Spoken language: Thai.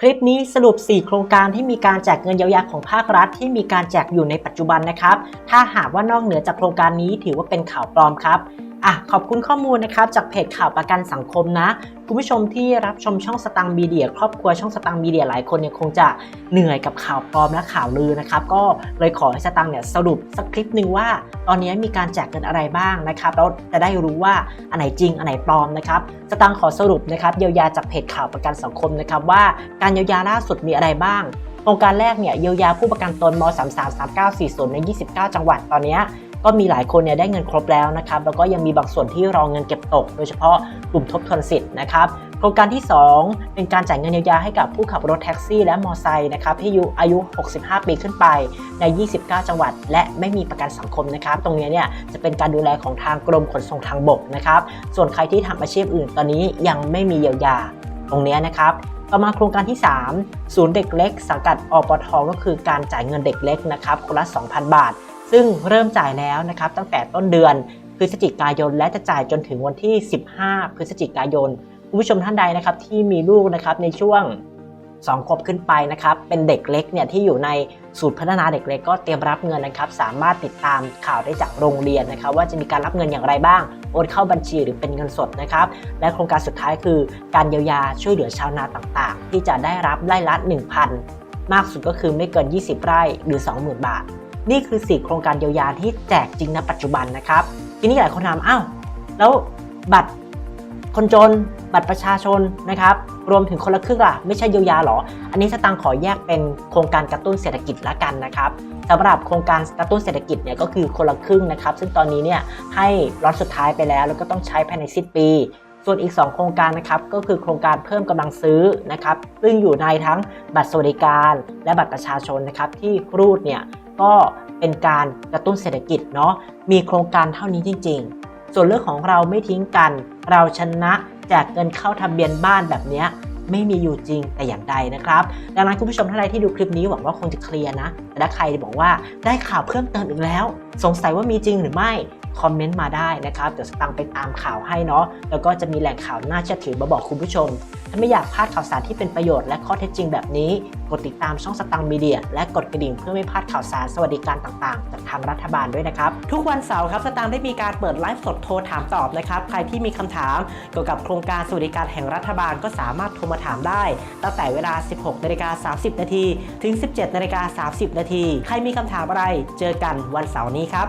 คลิปนี้สรุป 4 โครงการที่มีการแจกเงินเยียวยาของภาครัฐ ที่มีการแจกอยู่ในปัจจุบันนะครับ ถ้าหากว่านอกเหนือจากโครงการนี้ถือว่าเป็นข่าวปลอมครับ อะขอบคุณข้อมูลนะครับจากเพจข่าวประกันสังคมนะ คุณผู้ชมที่รับชมช่องสตังค์มีเดียครอบครัวช่องสตังค์มีเดียหลายคนเนี่ยคงจะเหนื่อยกับข่าวปลอมและข่าวลือนะครับ ก็เลยขอให้สตังค์เนี่ยสรุปสักคลิปหนึ่งว่า ตอนนี้มีการแจกเงินอะไรบ้างนะครับแล้วจะได้รู้ว่าอันไหนจริงอันไหนปลอมนะครับสตังค์ขอสรุปนะครับเยียวยาจากเพจข่าวประกันสังคมนะครับว่าการเยียวยาล่าสุดมีอะไรบ้างโครงการแรกเนี่ยเยียวยาผู้ประกันตนม 33 39 40 ใน 29 จังหวัดตอนนี้ ก็มีหลายคนเนี่ยได้เงินครบแล้วนะครับแล้วก็ยังมีบางส่วนที่รองเงินเก็บตก โดยเฉพาะกลุ่มทบทวนสิทธิ์นะครับโครงการที่ 2 เป็นการจ่ายเงินเยียวยาให้กับผู้ขับรถแท็กซี่และมอไซค์นะครับที่อายุอายุ 65 ปีขึ้นไปใน 29 จังหวัด และไม่มีประกันสังคมนะครับ ตรงนี้เนี่ยจะเป็นการดูแลของทางกรมขนส่งทางบกนะครับ ส่วนใครที่ทำอาชีพอื่นตอนนี้ยังไม่มีเยียวยาตรงนี้นะครับต่อมาโครงการที่ 3 ศูนย์เด็กเล็ก สังกัดอปทก็คือการจ่ายเงินเด็กเล็กนะครับคนละ 2,000 บาท ซึ่งเริ่มจ่ายแล้วนะครับตั้งแต่ต้นเดือนพฤศจิกายน และจะจ่ายจนถึงวันที่ 15 พฤศจิกายนคุณผู้ชมท่านใดนะครับที่มีลูกนะครับในช่วง2ขวบขึ้นไปนะครับเป็นเด็กเล็กเนี่ยที่อยู่ในศูนย์พัฒนาเด็กเล็กก็เตรียมรับเงินนะครับ สามารถติดตามข่าวได้จากโรงเรียนนะครับ ว่าจะมีการรับเงินอย่างไรบ้างโอนเข้าบัญชีหรือเป็นเงินสดนะครับ และโครงการสุดท้ายคือ การเยียวยาช่วยเหลือชาวนาต่างๆ ที่จะได้รับไร่ละ 1,000 มากสุดก็คือไม่เกิน 20 ไร่หรือ 20,000 บาท นี่คือ 4 โครงการเยียวยาที่แจกจริงณปัจจุบันนะครับ ทีนี้หลายคนถามอ้าวแล้วบัตรคนจน บัตรประชาชนนะครับ รวมถึงคนละครึ่งล่ะ ไม่ใช่เยียวยาหรอ อันนี้สตังค์ขอแยกเป็นโครงการกระตุ้นเศรษฐกิจละกันนะครับสำหรับโครงการกระตุ้นเศรษฐกิจเนี่ยก็คือคนละครึ่งนะครับ ซึ่งตอนนี้เนี่ยให้ล็อตสุดท้ายไปแล้ว แล้วก็ต้องใช้ภายในสิ้นปี ส่วนอีก 2 โครงการนะครับก็คือโครงการเพิ่มกำลังซื้อนะครับซึ่งอยู่ในทั้งบัตรสวัสดิการ และบัตรประชาชนนะครับที่รูดเนี่ย ก็เป็นการกระตุ้นเศรษฐกิจเนาะมีโครงการเท่านี้จริง ๆ ส่วนเรื่องของเราไม่ทิ้งกัน เราชนะแจกเงินเข้าทะเบียนบ้านแบบเนี้ยไม่มีอยู่จริงแต่อย่างใดนะครับ ดังนั้นคุณผู้ชมท่านใดที่ดูคลิปนี้หวังว่าคงจะเคลียร์นะ แต่ถ้าใครบอกว่าได้ข่าวเพิ่มเติมอีกแล้ว สงสัยว่ามีจริงหรือไม่ คอมเมนต์มาได้นะครับเดี๋ยวสตังค์ไปตามข่าวให้เนาะแล้วก็จะมีแหล่งข่าวน่าเชื่อถือมาบอกคุณผู้ชม ถ้าไม่อยากพลาดข่าวสารที่เป็นประโยชน์และข้อเท็จจริงแบบนี้ กดติดตามช่องสตังค์มีเดีย และกดกระดิ่งเพื่อไม่พลาดข่าวสารสวัสดิการต่างๆ จากทางรัฐบาลด้วยนะครับ ทุกวันเสาร์ครับสตังค์ได้มีการเปิดไลฟ์สดโทรถามตอบนะครับใครที่มีคำถามเกี่ยวกับโครงการสวัสดิการแห่งรัฐบาลก็สามารถโทรมาถามได้ ตั้งแต่เวลา 16นาฬิกา30นาทีถึง 17นาฬิกา30นาทีใครมีคำถามอะไรเจอกันวันเสาร์นี้ครับ